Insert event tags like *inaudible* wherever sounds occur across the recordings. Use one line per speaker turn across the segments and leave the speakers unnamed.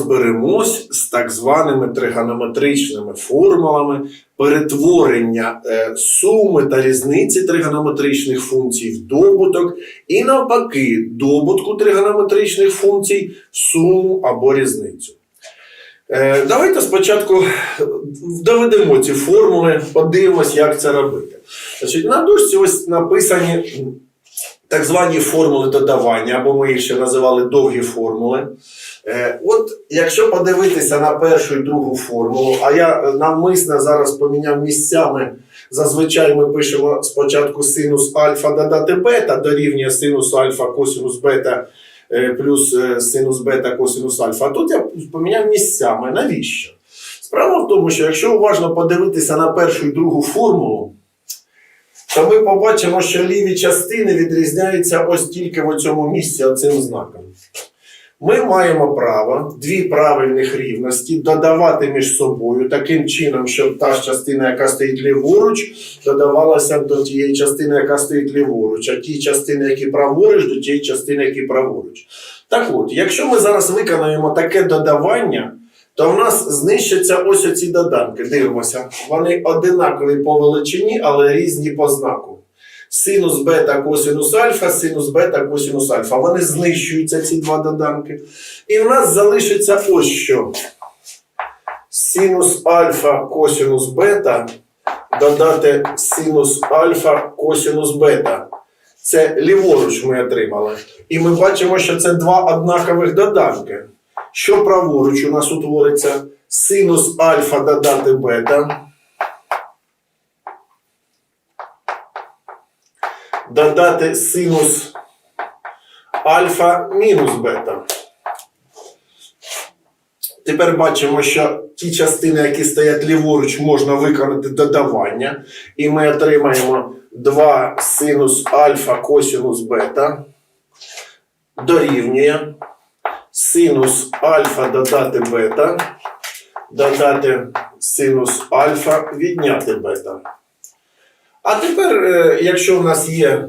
розберемось з так званими тригонометричними формулами перетворення е, суми та різниці тригонометричних функцій в добуток, і навпаки, добутку тригонометричних функцій в суму або різницю. Е, Давайте спочатку доведемо ці формули, подивимось, як це робити. Значить, на дошці ось написані так звані формули додавання, або ми їх ще називали довгі формули. Е, От якщо подивитися на першу і другу формулу, а я навмисно зараз поміняв місцями. Зазвичай ми пишемо спочатку синус альфа додати бета дорівнює синус альфа косинус бета е, плюс е, синус бета косинус альфа. А тут я поміняв місцями. Навіщо? Справа в тому, що якщо уважно подивитися на першу і другу формулу, то ми побачимо, що ліві частини відрізняються ось тільки в цьому місці оцим знаком. Ми маємо право дві правильних рівності додавати між собою таким чином, щоб та частина, яка стоїть ліворуч, додавалася до тієї частини, яка стоїть ліворуч, а ті частини, які праворуч, до тієї частини, які праворуч. Так от, якщо ми зараз виконаємо таке додавання, то в нас знищаться ось оці доданки. Дивимося, вони одинакові по величині, але різні по знаку. Синус бета, косинус альфа, синус бета, косинус альфа. Вони знищуються, ці два доданки. І в нас залишиться ось що. Синус альфа, косинус бета додати синус альфа, косинус бета. Це ліворуч ми отримали. І ми бачимо, що це два однакових доданки. Що праворуч у нас утвориться? Синус альфа додати бета. Додати синус альфа мінус бета. Тепер бачимо, що ті частини, які стоять ліворуч, можна виконати додавання. І ми отримаємо 2 синус альфа косинус бета дорівнює синус альфа додати бета, додати синус альфа відняти бета. А тепер, е, якщо в нас є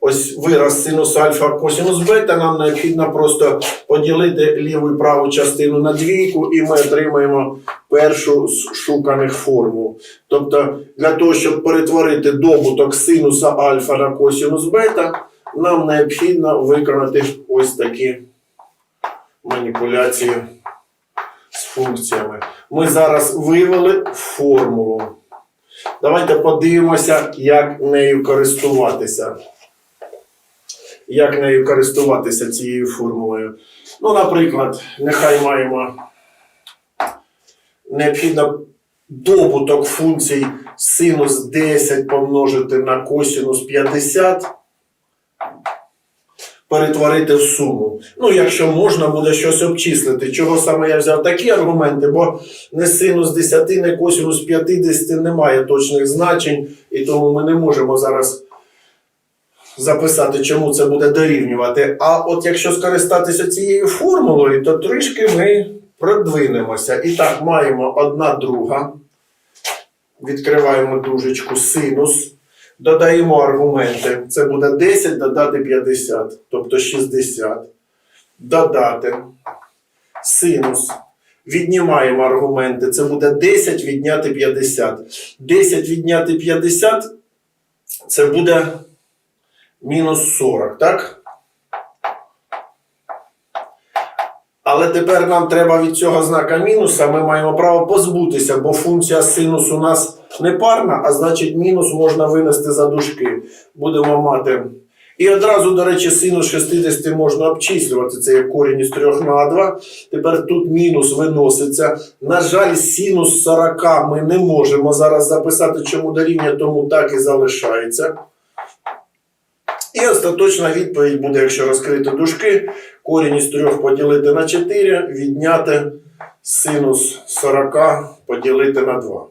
ось вираз синус альфа косинус бета, нам необхідно просто поділити ліву і праву частину на двійку, і ми отримаємо першу з шуканих формул. Тобто, для того, щоб перетворити добуток синуса альфа на косинус бета, нам необхідно виконати ось такі маніпуляції з функціями. Ми зараз вивели формулу. Давайте подивимося, як нею користуватися. Як нею користуватися цією формулою. Ну, наприклад, нехай маємо необхідно добуток функцій синус 10 помножити на косинус 50 перетворити в суму. Ну, якщо можна буде щось обчислити. Чого саме я взяв такі аргументи, бо не синус 10, не косинус 50 немає точних значень, і тому ми не можемо зараз записати, чому це буде дорівнювати. А от якщо скористатися цією формулою, то трішки ми продвинемося. І так, маємо одна друга. Відкриваємо дужечку синус. Додаємо аргументи. Це буде 10 додати 50, тобто 60. Додати синус. Віднімаємо аргументи. Це буде 10 відняти 50. 10 відняти 50 це буде мінус 40, так? Але тепер нам треба від цього знака мінуса, ми маємо право позбутися, бо функція синус у нас не парна, а значить мінус можна винести за дужки. Будемо мати. І одразу, до речі, синус 60 можна обчислювати. Це як корінь із 3 на 2. Тепер тут мінус виноситься. На жаль, синус 40 ми не можемо зараз записати, чому дорівнює, тому так і залишається. І остаточна відповідь буде, якщо розкрити дужки, корінь із 3 поділити на 4, відняти синус 40 поділити на 2.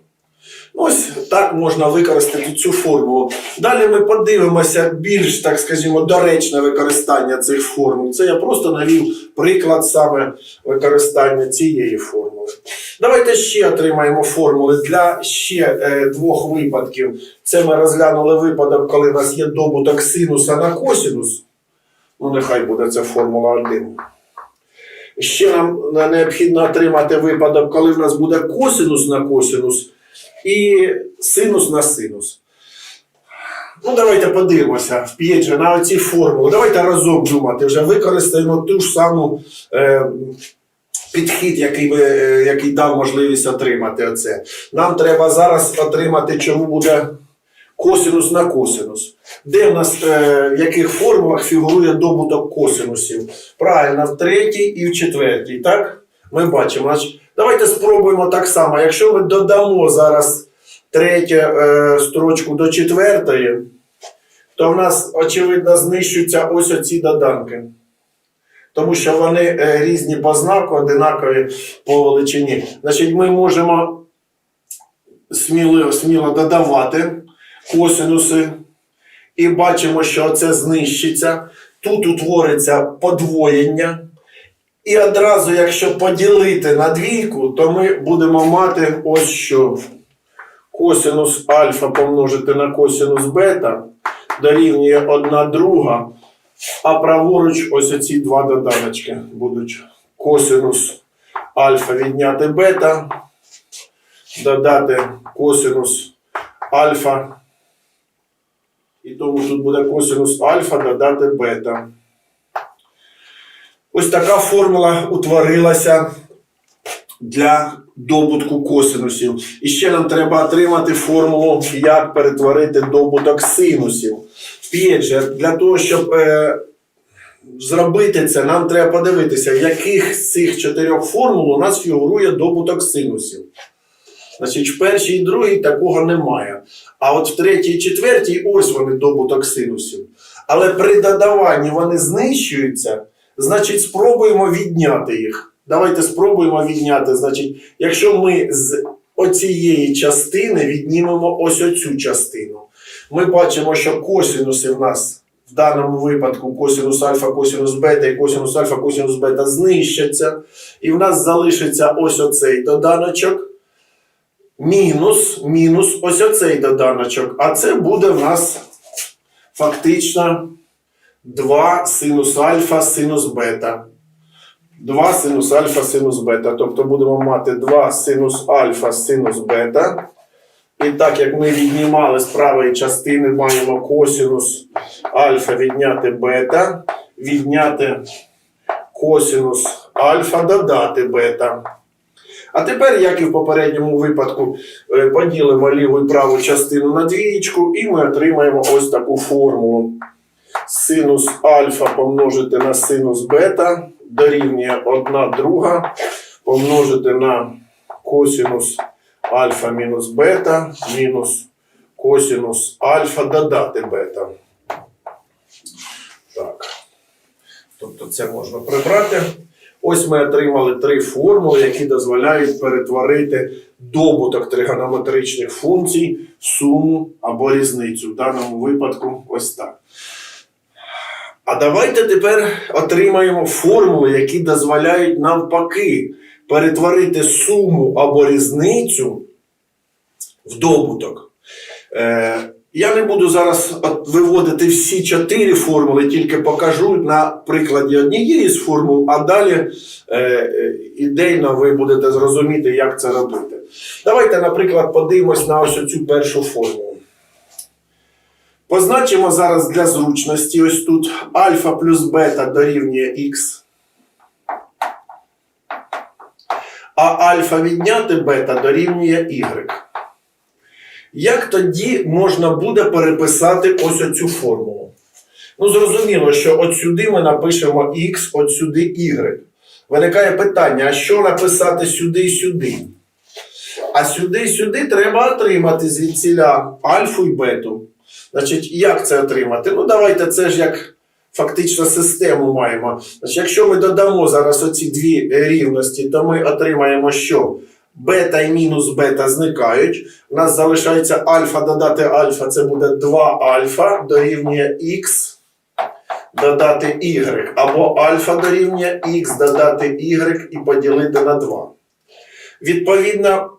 Ось так можна використати цю формулу. Далі ми подивимося більш, так скажімо, доречне використання цих формул. Це я просто навів приклад саме використання цієї формули. Давайте ще отримаємо формули для ще е, двох випадків. Це ми розглянули випадок, коли у нас є добуток синуса на косинус. Ну, нехай буде це формула 1. Ще нам е, необхідно отримати випадок, коли в нас буде косинус на косинус і синус на синус. Ну, давайте подивимося вп'ять же на оці формули. Давайте разом думати. Вже використаємо ту ж саму е, підхід, який, ви, е, який дав можливість отримати оце. Нам треба зараз отримати, чому буде косинус на косинус. Де в нас е, в яких формулах фігурує добуток косинусів? Правильно, в третій і в четвертій, так? Ми бачимо. Значить, давайте спробуємо так само. Якщо ми додамо зараз третю е, строчку до четвертої, то в нас, очевидно, знищуються ось оці доданки. Тому що вони е, різні по знаку, одинакові по величині. Значить, ми можемо сміло, сміло додавати косинуси і бачимо, що це знищиться. Тут утвориться подвоєння. І одразу, якщо поділити на двійку, то ми будемо мати ось що. Косинус альфа помножити на косинус бета дорівнює 1 друга, а праворуч ось оці два доданочки будуть. Косинус альфа відняти бета, додати косинус альфа. І тому тут буде косинус альфа додати бета. Ось така формула утворилася для добутку косинусів. І ще нам треба отримати формулу, як перетворити добуток синусів. Опять для того, щоб е, зробити це, нам треба подивитися, в яких з цих чотирьох формул у нас фігурує добуток синусів. Значить, в першій і другій такого немає. А от в третій і четвертій ось вони добуток синусів. Але при додаванні вони знищуються, значить, спробуємо відняти їх. Давайте спробуємо відняти. Значить, якщо ми з оцієї частини віднімемо ось оцю частину, ми бачимо, що косинуси в нас в даному випадку косинус альфа, косинус бета і косинус альфа, косинус бета знищаться. І в нас залишиться ось оцей доданочок. Мінус, мінус ось оцей доданочок. А це буде в нас фактично 2 синус альфа, синус бета. 2 синус альфа, синус бета. Тобто будемо мати 2 синус альфа, синус бета. І так як ми віднімали з правої частини, маємо косинус альфа відняти бета, відняти косинус альфа, додати бета. А тепер, як і в попередньому випадку, е, поділимо ліву і праву частину на двієчку, і ми отримаємо ось таку формулу. Синус альфа помножити на синус бета дорівнює 1 друга помножити на косинус альфа мінус бета мінус косинус альфа додати бета. Так. Тобто це можна прибрати. Ось ми отримали три формули, які дозволяють перетворити добуток тригонометричних функцій в суму або різницю. В даному випадку ось так. А давайте тепер отримаємо формули, які дозволяють навпаки перетворити суму або різницю в добуток. Е, я не буду зараз виводити всі чотири формули, тільки покажу на прикладі однієї з формул, а далі е, е, ідейно ви будете зрозуміти, як це робити. Давайте, наприклад, подивимось на ось цю першу формулу. Позначимо зараз для зручності ось тут альфа плюс бета дорівнює х. А альфа відняти бета дорівнює y. Як тоді можна буде переписати ось оцю формулу? Ну, зрозуміло, що от сюди ми напишемо х, от сюди y. Виникає питання: а що написати сюди і сюди? А сюди і сюди треба отримати звідсіля альфу і бету. Значить, як це отримати? Ну, давайте це ж як фактично систему маємо. Значить, якщо ми додамо зараз оці дві рівності, то ми отримаємо що? Бета і мінус бета зникають. У нас залишається альфа додати альфа, це буде 2 альфа дорівнює х додати y. Або альфа дорівнює х додати y і поділити на 2. Відповідно,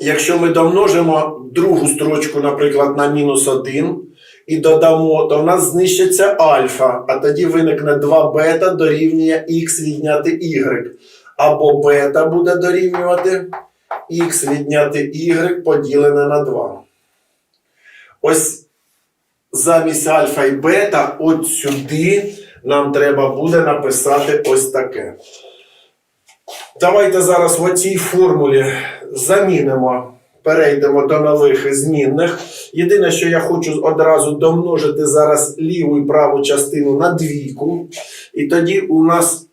якщо ми домножимо другу строчку, наприклад, на мінус 1 і додамо, то в нас знищиться альфа, а тоді виникне 2 бета дорівнює х відняти y. Або бета буде дорівнювати х відняти y поділене на 2. Ось замість альфа і бета, от сюди нам треба буде написати ось таке. Давайте зараз в оцій формулі замінимо, перейдемо до нових змінних. Єдине, що я хочу одразу домножити зараз ліву і праву частину на двійку. І тоді у нас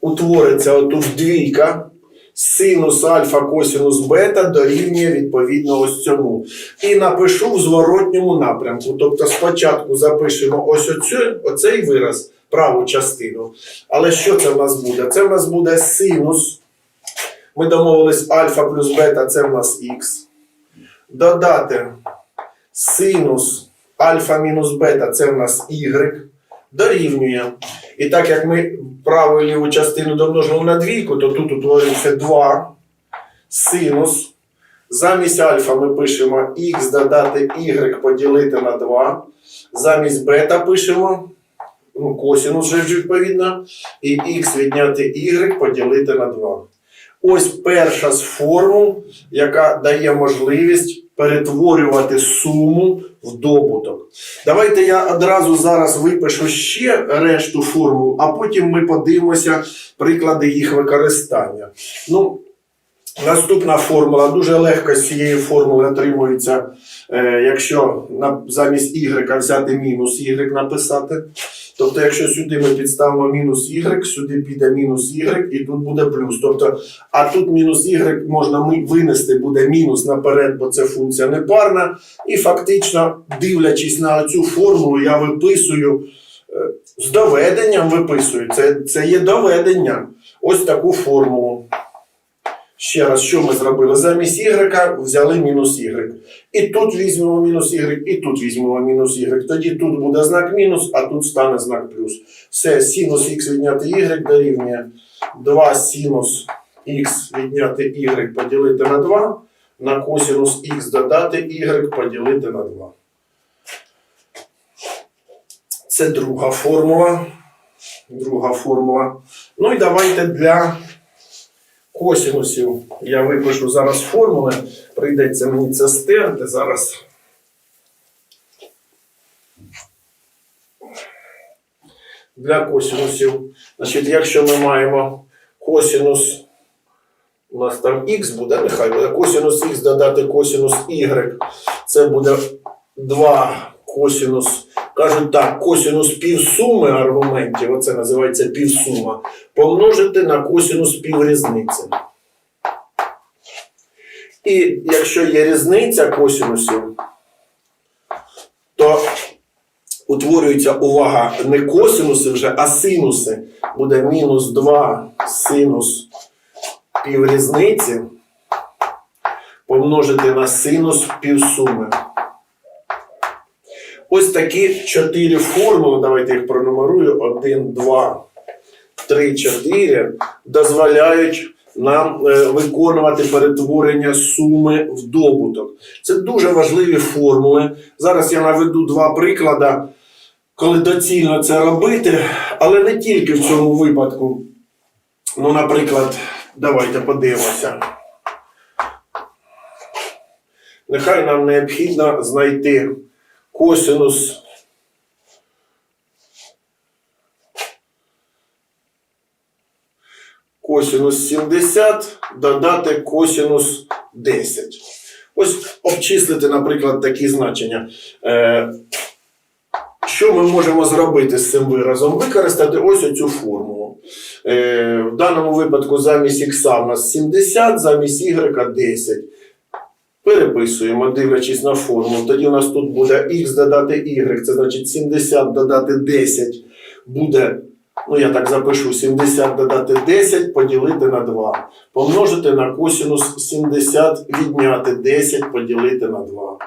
утвориться отут двійка. Синус альфа косинус бета дорівнює відповідно ось цьому. І напишу в зворотньому напрямку. Тобто спочатку запишемо ось оцю, оцей вираз, праву частину. Але що це в нас буде? Це в нас буде синус. Ми домовились альфа плюс бета, це в нас х. Додати синус альфа мінус бета, це в нас y. Дорівнює. І так як ми праву і ліву частину домножимо на двійку, то тут утворюється 2 синус. Замість альфа ми пишемо х додати y поділити на 2. Замість бета пишемо ну, косинус вже відповідно. І х відняти y поділити на 2. Ось перша з формул, яка дає можливість перетворювати суму в добуток. Давайте я одразу зараз випишу ще решту формул, а потім ми подивимося приклади їх використання. Ну, наступна формула дуже легко з цієї формули отримується, е, якщо замість y взяти мінус y написати. Тобто, якщо сюди ми підставимо мінус y, сюди піде мінус y і тут буде плюс. Тобто, а тут мінус y можна винести, буде мінус наперед, бо це функція непарна. І фактично, дивлячись на цю формулу, я виписую е, з доведенням виписую. Це, це є доведення. Ось таку формулу. Ще раз, що ми зробили? Замість y взяли мінус y. І тут візьмемо мінус y, і тут візьмемо мінус y. Тоді тут буде знак мінус, а тут стане знак плюс. Все, синус х відняти y дорівнює 2 синус х відняти y поділити на 2, на косинус х додати y поділити на 2. Це друга формула. Друга формула. Ну і давайте для косинусів я випишу зараз формули. Прийдеться мені це стерти зараз. Для косинусів. Значить, якщо ми маємо косинус, у нас там х буде, нехай буде косинус х додати косинус y, це буде 2 косинус. Кажуть так, косинус півсуми аргументів, оце називається півсума, помножити на косинус піврізниці. І якщо є різниця косинусів, то утворюється увага не косинуси вже, а синуси. Буде мінус 2 синус піврізниці помножити на синус півсуми. Ось такі чотири формули, давайте їх пронумерую. 1, 2, 3, 4, дозволяють нам е, виконувати перетворення суми в добуток. Це дуже важливі формули. Зараз я наведу два приклади, коли доцільно це робити, але не тільки в цьому випадку. Ну, наприклад, давайте подивимося. Нехай нам необхідно знайти косинус косинус 70 додати косинус 10. Ось обчислити, наприклад, такі значення. Е, що ми можемо зробити з цим виразом? Використати ось оцю формулу. Е, в даному випадку замість х у нас 70, замість y 10. Переписуємо, дивлячись на формулу. Тоді у нас тут буде х додати y, це значить 70 додати 10 буде, ну я так запишу, 70 додати 10 поділити на 2. Помножити на косинус 70 відняти 10 поділити на 2.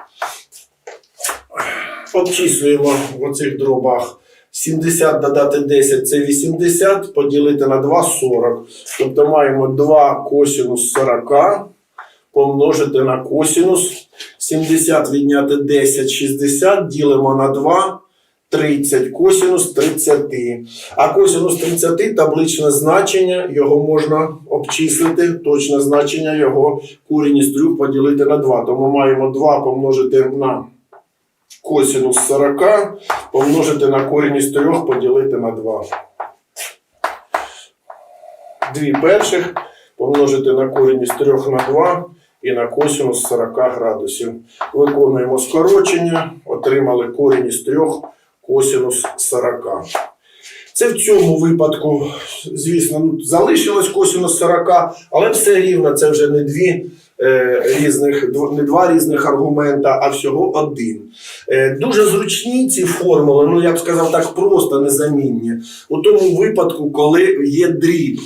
Обчислюємо в оцих дробах. 70 додати 10 це 80, поділити на 2 40. Тобто маємо 2 косинус 40 помножити на косинус 70 відняти 10, 60, ділимо на 2, 30, косінус 30. А косінус 30 табличне значення, його можна обчислити, точне значення його корінь із 3 поділити на 2. Тому маємо 2 помножити на косінус 40, помножити на корінь із 3 поділити на 2. Дві перших помножити на корінь із 3 на 2 і на косінус 40 градусів. Виконуємо скорочення, отримали корінь із 3 косінус 40. Це в цьому випадку, звісно, ну, залишилось косінус 40, але все рівно це вже не дві. е, Різних не два різних аргумента, а всього один. Е, Дуже зручні ці формули, ну я б сказав так, просто незамінні. У тому випадку, коли є дріб.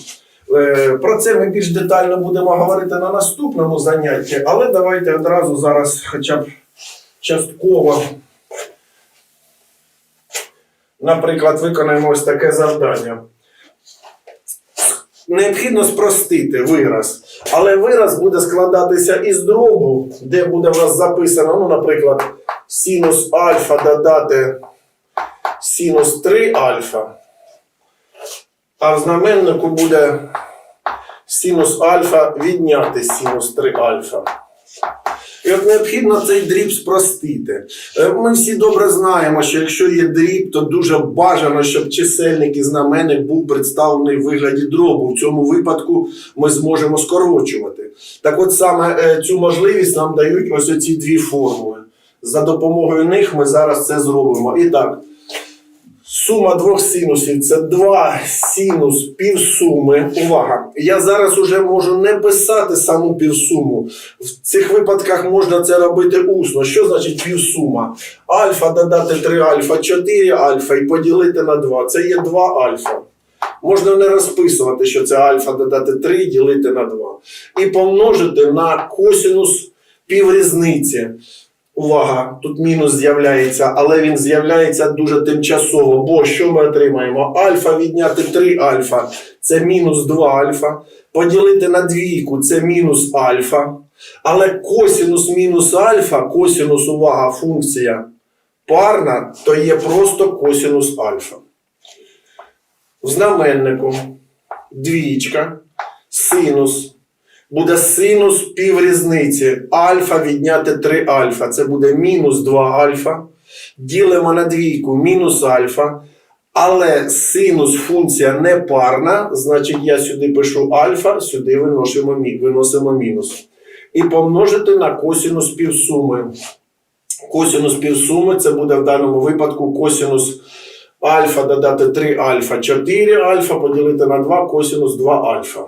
Е, Про це ми більш детально будемо говорити на наступному занятті, але давайте одразу зараз хоча б частково, наприклад, виконаємо ось таке завдання. Необхідно спростити вираз, але вираз буде складатися із дробу, де буде в нас записано, ну, наприклад, синус альфа додати синус 3 альфа, а в знаменнику буде синус альфа відняти синус 3 альфа. От необхідно цей дріб спростити. Е, Ми всі добре знаємо, що якщо є дріб, то дуже бажано, щоб чисельник і знаменник був представлений в вигляді дробу. В цьому випадку ми зможемо скорочувати. Так от саме е, цю можливість нам дають ось оці дві формули. За допомогою них ми зараз це зробимо. І так, Сума двох синусів це 2 синус півсуми. Увага! Я зараз уже можу не писати саму півсуму. В цих випадках можна це робити усно. Що значить півсума? Альфа додати 3 альфа, 4 альфа і поділити на 2. Це є 2 альфа. Можна не розписувати, що це альфа додати 3 ділити на 2. І помножити на косинус піврізниці. Увага, тут мінус з'являється, але він з'являється дуже тимчасово. Бо що ми отримаємо? Альфа відняти 3 альфа це мінус 2 альфа. Поділити на двійку це мінус альфа. Але косінус мінус альфа, косінус, увага, функція парна, то є просто косінус альфа. В знаменнику двічка, синус буде синус піврізниці. Альфа відняти 3 альфа. Це буде мінус 2 альфа. Ділимо на двійку мінус альфа. Але синус функція не парна, значить я сюди пишу альфа, сюди виносимо, виносимо мінус. І помножити на косінус півсуми. Косінус півсуми це буде в даному випадку косінус альфа додати 3 альфа, 4 альфа поділити на 2 косінус 2 альфа.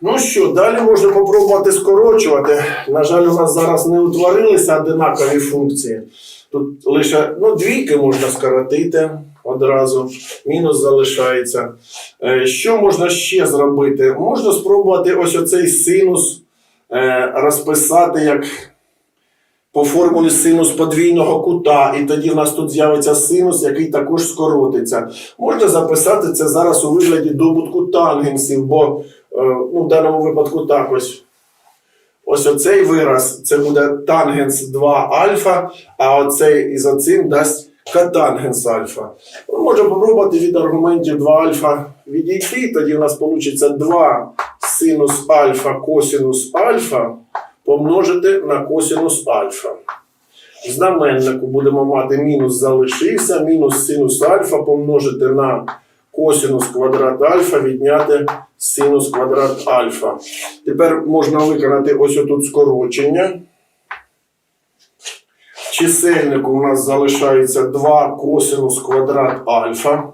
Ну що, далі можна попробувати скорочувати. На жаль, у нас зараз не утворилися одинакові функції. Тут лише ну, двійки можна скоротити одразу, мінус залишається. Е, Що можна ще зробити? Можна спробувати ось оцей синус е, розписати як по формулі синус подвійного кута, і тоді в нас тут з'явиться синус, який також скоротиться. Можна записати це зараз у вигляді добутку тангенсів, бо ну, в даному випадку так ось. Ось оцей вираз це буде тангенс 2 альфа, а оцей із оцим дасть катангенс альфа. Ми можемо попробувати від аргументів 2 альфа відійти, тоді в нас вийде 2 синус альфа косинус альфа помножити на косинус альфа. Знаменнику будемо мати мінус залишився, мінус синус альфа помножити на косинус квадрат альфа відняти синус квадрат альфа. Тепер можна виконати ось отут скорочення. В чисельнику у нас залишається 2 косинус квадрат альфа.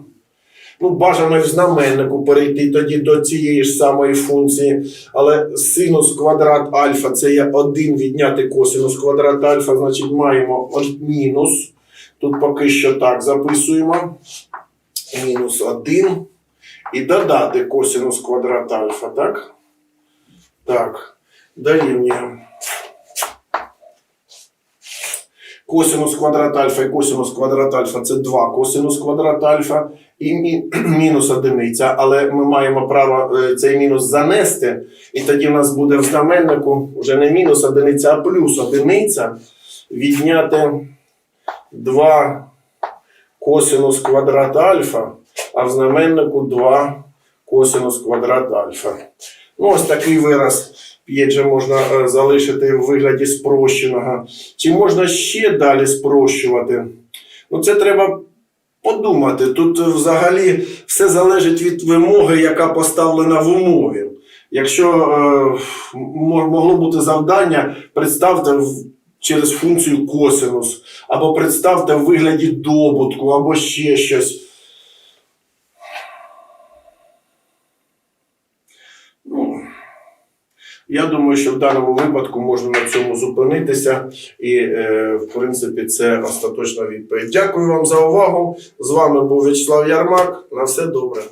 Ну, бажано в знаменнику перейти тоді до цієї ж самої функції. Але синус квадрат альфа це є 1 відняти косинус квадрат альфа, значить маємо мінус. Тут поки що так записуємо. Мінус 1. І додати косинус квадрат альфа, так? Так. Дорівнює. косинус квадрат альфа і косинус квадрат альфа це 2 косинус квадрат альфа і мі- *clears throat* мінус одиниця, але ми маємо право е, цей мінус занести, і тоді в нас буде в знаменнику вже не мінус одиниця, а плюс одиниця відняти 2 косинус квадрат альфа, а в знаменнику 2 косинус квадрат альфа. Ну, ось такий вираз п'єджа можна е, залишити в вигляді спрощеного. Чи можна ще далі спрощувати? Ну, це треба подумати. Тут взагалі все залежить від вимоги, яка поставлена в умові. Якщо е, могло бути завдання, представте через функцію косинус, або представте в вигляді добутку, або ще щось. Ну, я думаю, що в даному випадку можна на цьому зупинитися, і, е, в принципі, це остаточна відповідь. Дякую вам за увагу. З вами був Вячеслав Ярмак. На все добре.